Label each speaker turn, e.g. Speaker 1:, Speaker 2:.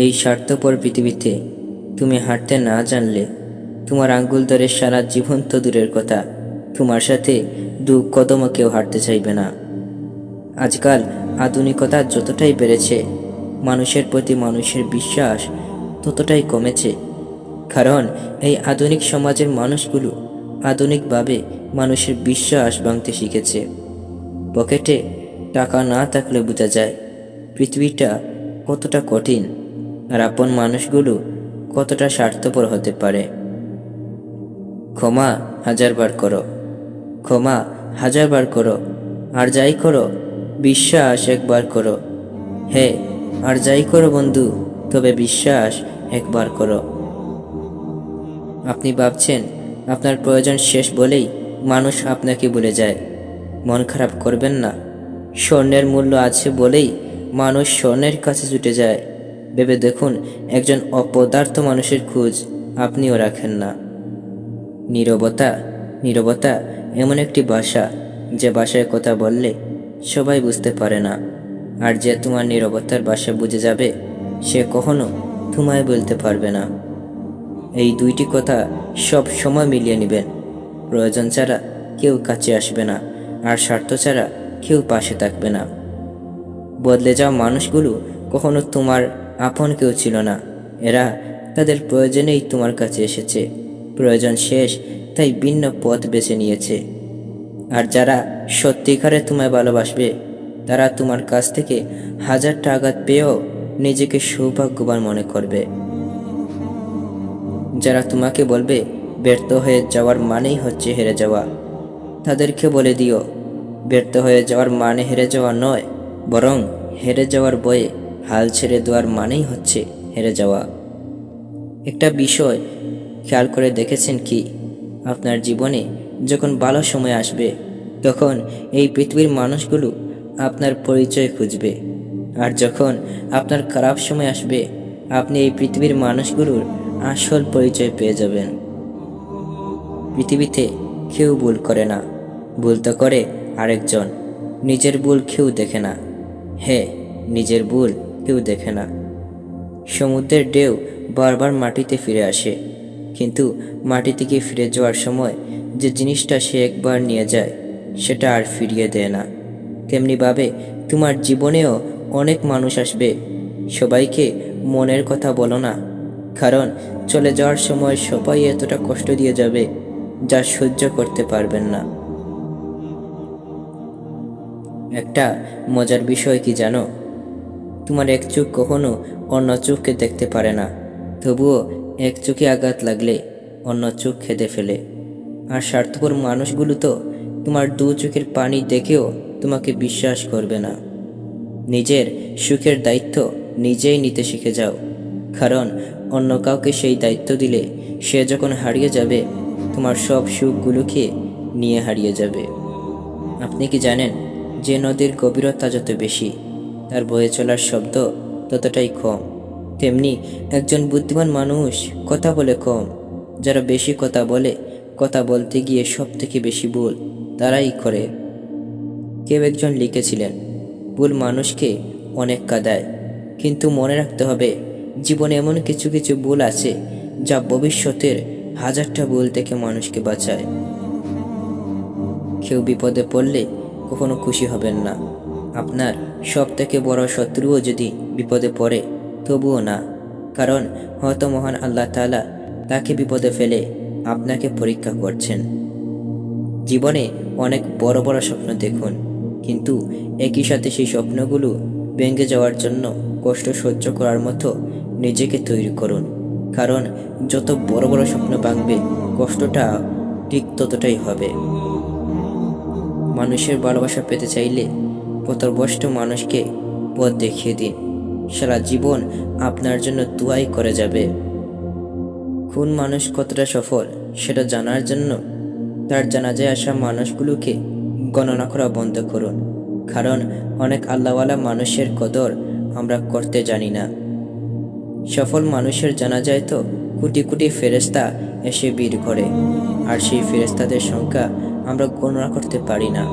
Speaker 1: এই স্বার্থপর পৃথিবীতে তুমি হাঁটতে না জানলে তোমার আঙ্গুল ধরে সারা জীবন তো দূরের কথা। তোমার সাথে দু কদমও কেউ হাঁটতে চাইবে না। আজকাল আধুনিকতা যতটাই বেড়েছে, মানুষের প্রতি মানুষের বিশ্বাস ততটাই কমেছে। কারণ এই আধুনিক সমাজের মানুষগুলো আধুনিকভাবে মানুষের বিশ্বাস ভাঙতে শিখেছে। পকেটে টাকা না থাকলে বোঝা যায় পৃথিবীটা কতটা কঠিন। আর আপন মানুষগুলো কতটা স্বার্থপর হতে পারে? ক্ষমা হাজারবার করো। ক্ষমা হাজারবার করো। আর যাই করো, বিশ্বাস একবার করো। হে, আর যাই করো বন্ধু, তবে বিশ্বাস একবার করো। আপনি ভাবছেন, আপনার প্রয়োজন শেষ বলেই মানুষ আপনাকে ভুলে যায়। মন খারাপ করবেন না। স্বর্ণের মূল্য আছে বলেই মানুষ স্বর্ণের কাছে ছুটে যায়। ভেবে দেখুন, একজন অপদার্থ মানুষের খোঁজ আপনিও রাখেন না। নীরবতা নীরবতা এমন একটি ভাষা, যে ভাষায় কথা বললে সবাই বুঝতে পারে না। আর যে তোমার নীরবতার ভাষা বুঝে যাবে, সে কখনো তোমায় বলতে পারবে না। এই দুইটি কথা সব সময় মিলিয়ে নেবেন। প্রয়োজন ছাড়া কেউ কাছে আসবে না, আর স্বার্থ ছাড়া কেউ পাশে থাকবে না। বদলে যাওয়া মানুষগুলো কখনো তোমার আপন কেউ ছিল না। এরা তাদের প্রয়োজনেই তোমার কাছে এসেছে। প্রয়োজন শেষ, তাই ভিন্ন পথ বেছে নিয়েছে। আর যারা সত্যিকারে তোমায় ভালোবাসবে, তারা তোমার কাছ থেকে হাজারটা আঘাত পেয়েও নিজেকে সৌভাগ্যবান মনে করবে। যারা তোমাকে বলবে, ব্যর্থ হয়ে যাওয়ার মানেই হচ্ছে হেরে যাওয়া। তাদেরকে বলে দিও, ব্যর্থ হয়ে যাওয়ার মানে হেরে যাওয়া নয়, বরং হেরে যাওয়ার বয়ে হাল ছেড়ে দেওয়ার মানেই হচ্ছে হেরে যাওয়া। একটা বিষয় খেয়াল করে দেখেছেন কি? আপনার জীবনে যখন ভালো সময় আসবে, তখন এই পৃথিবীর মানুষগুলো আপনার পরিচয় খুঁজবে। আর যখন আপনার খারাপ সময় আসবে, আপনি এই পৃথিবীর মানুষগুলোর আসল পরিচয় পেয়ে যাবেন। পৃথিবীতে কেউ ভুল করে না। ভুল তো করে আরেকজন। নিজের ভুল কেউ দেখে না। হ্যাঁ নিজের ভুল কেউ দেখে না। সমুদ্রের ঢেউ বারবার মাটিতে ফিরে আসে, কিন্তু মাটি থেকে ফিরে যাওয়ার সময় যে জিনিসটা সে একবার নিয়ে যায়, সেটা আর ফিরিয়ে দেয় না। তেমনিভাবে তোমার জীবনেও অনেক মানুষ আসবে, সবাইকে মনের কথা বলো না, কারণ চলে যাওয়ার সময় সবাই এতটা কষ্ট দিয়ে যাবে, যা সহ্য করতে পারবেন না। একটা মজার বিষয় কি জানো? তোমার এক চোখ কখনো অন্য চোখকে দেখতে পারে না। তবুও এক চোখে আঘাত লাগলে অন্য চোখ খেতে ফেলে। আর স্বার্থপর মানুষগুলো তো তোমার দু চোখের পানি দেখেও তোমাকে বিশ্বাস করবে না। নিজের সুখের দায়িত্ব নিজেই নিতে শিখে যাও। কারণ অন্য কাউকে সেই দায়িত্ব দিলে সে যখন হারিয়ে যাবে, তোমার সব সুখগুলোকে নিয়ে হারিয়ে যাবে। আপনি কি জানেন যে নদীর গভীরতা যত বেশি তার বয়ে চলার শব্দ ততটাই কম। তেমনি একজন বুদ্ধিমান মানুষ কথা বলে কম। যারা বেশি কথা বলে, কথা বলতে গিয়ে সব থেকে বেশি ভুল তারাই করে। কেউ একজন লিখেছিলেন, ভুল মানুষকে অনেক কাদায়, কিন্তু মনে রাখতে হবে জীবনে এমন কিছু কিছু ভুল আছে যা ভবিষ্যতের হাজারটা ভুল থেকে মানুষকে বাঁচায়। কেউ বিপদে পড়লে কখনো খুশি হবেন না। আপনার সব থেকে বড় শত্রুও যদি বিপদে পড়ে, তবুও না। কারণ হয়তো মহান আল্লাহ তালা তাকে বিপদে ফেলে আপনাকে পরীক্ষা করছেন। জীবনে অনেক বড় বড় স্বপ্ন দেখুন, কিন্তু একই সাথে সেই স্বপ্নগুলো ভেঙে যাওয়ার জন্য কষ্ট সহ্য করার মতো নিজেকে তৈরি করুন। কারণ যত বড় বড় স্বপ্ন ভাঙবে, কষ্টটা ঠিক ততটাই হবে। মানুষের ভালোবাসা পেতে চাইলে পথভ্রষ্ট মানুষকে পথ দেখিয়ে দিন। সারা জীবন আপনার জন্য দুয়াই করে যাবে। কোন মানুষ কতটা সফল, সেটা জানার জন্য তার জানাজায় আসা মানুষগুলোকে গণনা করা বন্ধ করুন। কারণ অনেক আল্লাহওয়ালা মানুষের কদর আমরা করতে জানি না। সফল মানুষের জানা যায় তো কোটি কোটি ফেরেস্তা এসে বীর করে, আর সেই ফেরেস্তাদের সংখ্যা আমরা গণনা করতে পারি না।